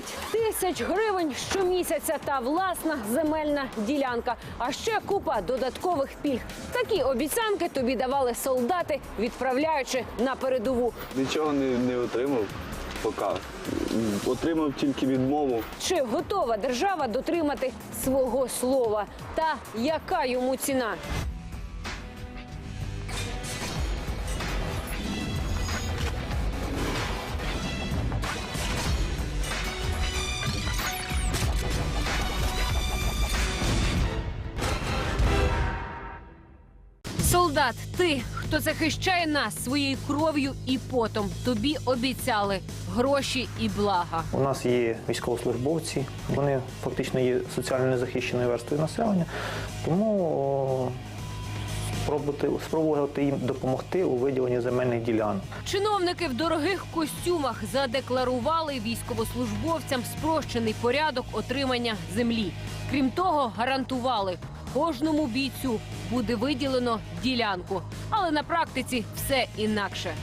10 тисяч гривень щомісяця та власна земельна ділянка. А ще купа додаткових пільг. Такі обіцянки тобі давали солдати, відправляючи на передову. Нічого не, не отримав поки. Отримав тільки відмову. Чи готова держава дотримати свого слова? Та яка йому ціна? Солдат, ти, хто захищає нас своєю кров'ю і потом, тобі обіцяли гроші і блага. У нас є військовослужбовці, вони фактично є соціально незахищеною верствою населення, тому спробувати, спробувати їм допомогти у виділенні земельних ділянок. Чиновники в дорогих костюмах задекларували військовослужбовцям спрощений порядок отримання землі. Крім того, гарантували, кожному бійцю буде виділено ділянку. Але на практиці все інакше.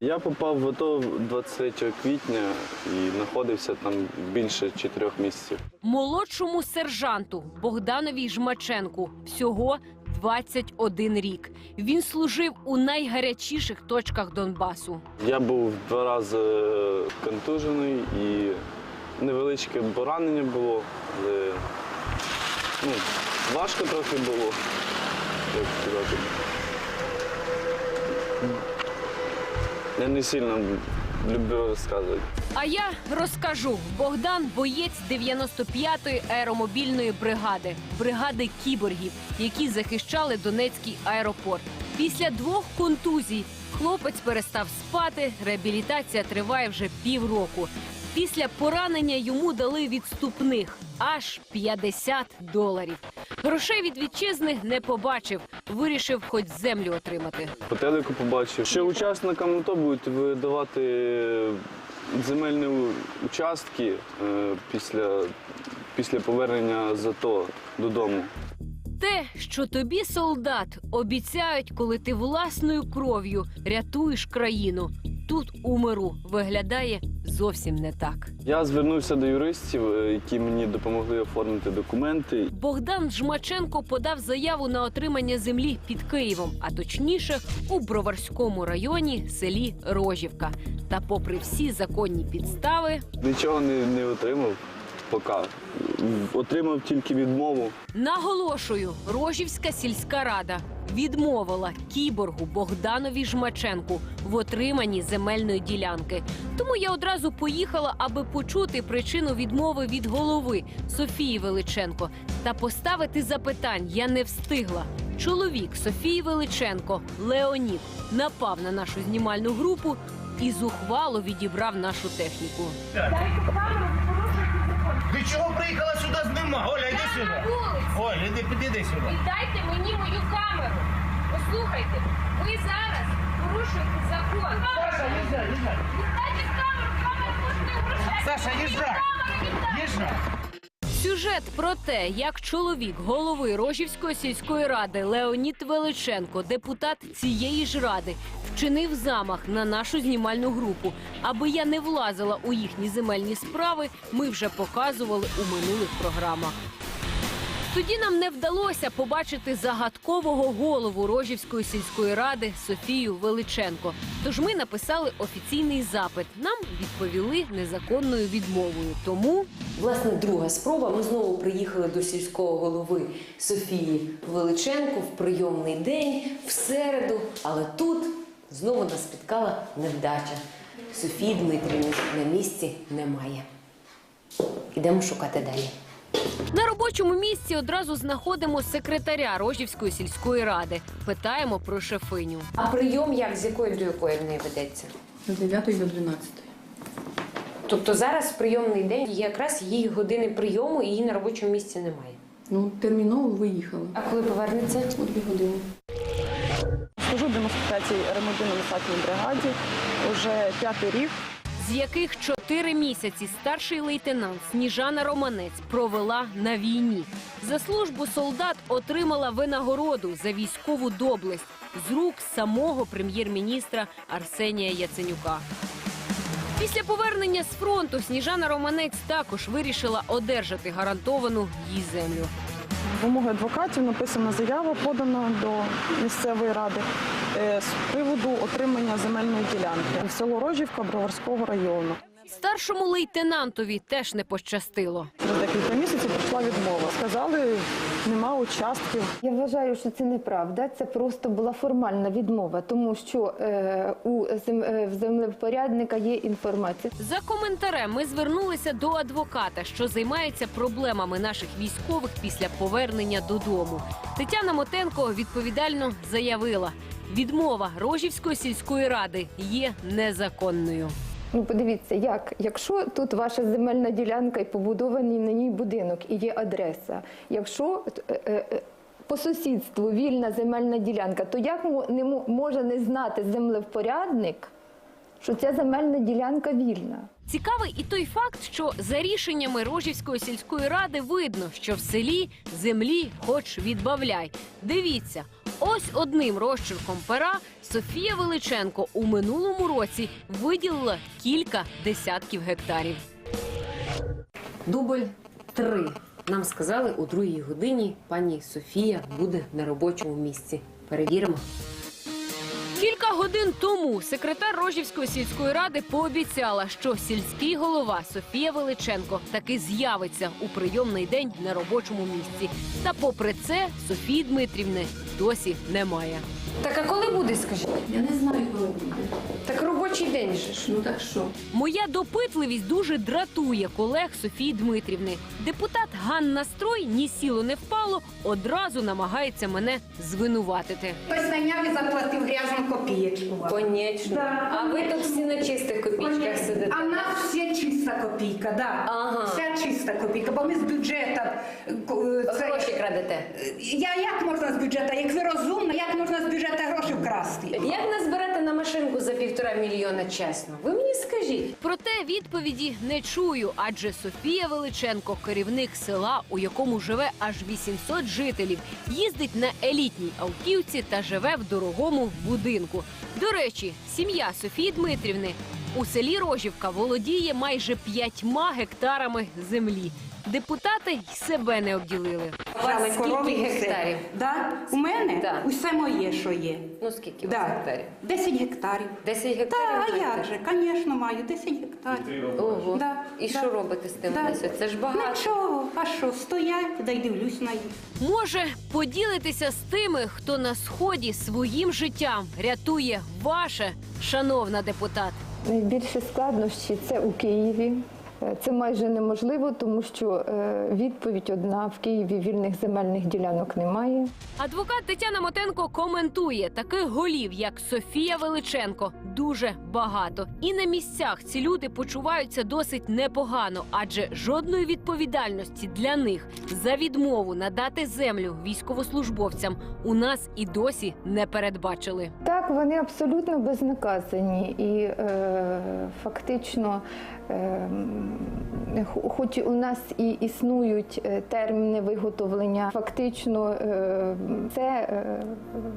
Я попав в АТО 23 квітня і знаходився там більше чотирьох місяців. Молодшому сержанту Богданові Жмаченку всього 21 рік. Він служив у найгарячіших точках Донбасу. Я був два рази контужений і невеличке поранення було, але ну, важко трохи було. Я не сильно люблю розказувати. А я розкажу. Богдан боєць 95-ї аеромобільної бригади, бригади кіборгів, які захищали Донецький аеропорт. Після двох контузій хлопець перестав спати. Реабілітація триває вже півроку. Після поранення йому дали відступних аж 50 доларів. Грошей від вітчизни не побачив. Вирішив хоч землю отримати. По телеку побачив, що учасникам АТО будуть видавати земельні у- участки е, після, після повернення з АТО додому. Те, що тобі, солдат, обіцяють, коли ти власною кров'ю рятуєш країну, тут у миру виглядає зовсім не так. Я звернувся до юристів, е, які мені допомогли оформити документи. Богдан Жмаченко подав заяву на отримання землі під Києвом, а точніше у Броварському районі селі Рожівка. Та, попри всі законні підстави, Нічого не, не отримав поки. Отримав тільки відмову. наголошую, Рожівська сільська рада відмовила кіборгу Богданові Жмаченку в отриманні земельної ділянки. Тому я одразу поїхала, аби почути причину відмови від голови Софії Величенко та поставити запитань я не встигла. Чоловік Софії Величенко, Леонід, напав на нашу знімальну групу і зухвало відібрав нашу техніку. Ти чого приїхала сюди з ними? Оля, йди сюди. Оля, іди, підійди сюди. Віддайте мені мою камеру. Послухайте, ви зараз порушуєте закон. Саша, їжджай, їжджай. Віддайте камеру, камера коштує грошей. Саша, їжджай. Камеру віддайте. Їжджай. Сюжет про те, як чоловік голови Рожівської сільської ради Леонід Величенко, депутат цієї ж ради, вчинив замах на нашу знімальну групу. Аби я не влазила у їхні земельні справи, ми вже показували у минулих програмах. Тоді нам не вдалося побачити загадкового голову Рожівської сільської ради Софію Величенко. Тож ми написали офіційний запит. Нам відповіли незаконною відмовою. Тому Власне, друга спроба. Ми знову приїхали до сільського голови Софії Величенко в прийомний день в середу, але тут знову нас спіткала невдача. Софії Дмитрівни на місці немає. Ідемо шукати далі. На робочому місці одразу знаходимо секретаря Рожівської сільської ради. Питаємо про шефиню. А прийом як з якої до якої в неї ведеться? З 9 до 12. Тобто зараз прийомний день є якраз її години прийому, і її на робочому місці немає. Ну, терміново виїхала. А коли повернеться? О дві години. 95-й ремонтно-насадній бригаді уже п'ятий рік. з яких чотири місяці старший лейтенант Сніжана Романець провела на війні. За службу солдат отримала винагороду за військову доблесть з рук самого прем'єр-міністра Арсенія Яценюка. Після повернення з фронту Сніжана Романець також вирішила одержати гарантовану їй землю. Вимоги адвокатів написана заява, подана до місцевої ради е, з приводу отримання земельної ділянки в село Рожівка Броварського району. Старшому лейтенантові теж не пощастило. За декілька місяців прийшла відмова. Сказали, нема участків. Я вважаю, що це неправда. Це просто була формальна відмова, тому що е, у зем- е, в землевпорядника є інформація. За коментарем ми звернулися до адвоката, що займається проблемами наших військових після повернення додому. Тетяна Мотенко відповідально заявила: відмова Рожівської сільської ради є незаконною. Ну, подивіться, як якщо тут ваша земельна ділянка і побудований на ній будинок і є адреса, якщо е, е, е, по сусідству вільна земельна ділянка, то як може не знати землевпорядник, що ця земельна ділянка вільна? Цікавий і той факт, що за рішеннями Рожівської сільської ради видно, що в селі землі хоч відбавляй. Дивіться, ось одним розчерком пера Софія Величенко у минулому році виділила кілька десятків гектарів. Дубль три. Нам сказали у другій годині пані Софія буде на робочому місці. Перевіримо. Кілька годин тому секретар Рожівської сільської ради пообіцяла, що сільський голова Софія Величенко таки з'явиться у прийомний день на робочому місці. Та попри це Софії Дмитрівни досі немає. Так а коли буде, скажіть? Я не знаю, коли буде. Так робочий день же ж. Ну так що? Моя допитливість дуже дратує колег Софії Дмитрівни. Депутат Ганна Строй ні сіло не впало, одразу намагається мене звинуватити. Хтось найняв і заплатив грязну копієчку. Конечно. Да. А ви тут всі на чистих копійках сидите. А в нас все чиста копійка, да. Ага. Вся чиста копійка, бо ми з бюджету. е, це- Гроші крадете. Я як можна з бюджету? Як ви розумна, як можна з бюджету гроші вкрасти? Як назбирати на машинку за півтора мільйона чесно? Ви мені скажіть. Проте відповіді не чую, адже Софія Величенко, керівник села, у якому живе аж 800 жителів, їздить на елітній автівці та живе в дорогому будинку. До речі, сім'я Софії Дмитрівни у селі Рожівка володіє майже п'ятьма гектарами землі. Депутати й себе не обділили. У вас скільки гектарів? Да? У мене Да. усе моє, що є. Ну скільки у вас Да. гектарів? 10 гектарів. 10 Так, гектарів. а як же? Звісно, маю 10 гектарів. Ого. Да, І да. що робите з тим? Да. Десять? Це ж багато. Нічого, а що, стоять, дай дивлюсь на їх. Може поділитися з тими, хто на сході своїм життям рятує ваше, шановна депутат. Найбільші складнощі це у Києві. Це майже неможливо, тому що е, відповідь одна в Києві вільних земельних ділянок немає. Адвокат Тетяна Мотенко коментує таких голів, як Софія Величенко, дуже багато. І на місцях ці люди почуваються досить непогано, адже жодної відповідальності для них за відмову надати землю військовослужбовцям у нас і досі не передбачили. Так, вони абсолютно безнаказані і е, фактично, хоч у нас і існують е, терміни виготовлення, фактично е, це е,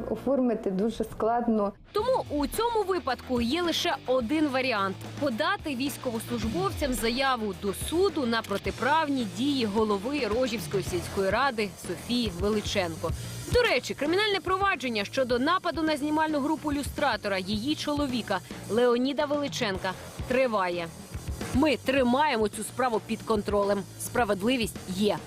оформити дуже складно. Тому у цьому випадку є лише один варіант подати військовослужбовцям заяву до суду на протиправні дії голови Рожівської сільської ради Софії Величенко. До речі, кримінальне провадження щодо нападу на знімальну групу люстратора її чоловіка Леоніда Величенка триває. Ми тримаємо цю справу під контролем. Справедливість є.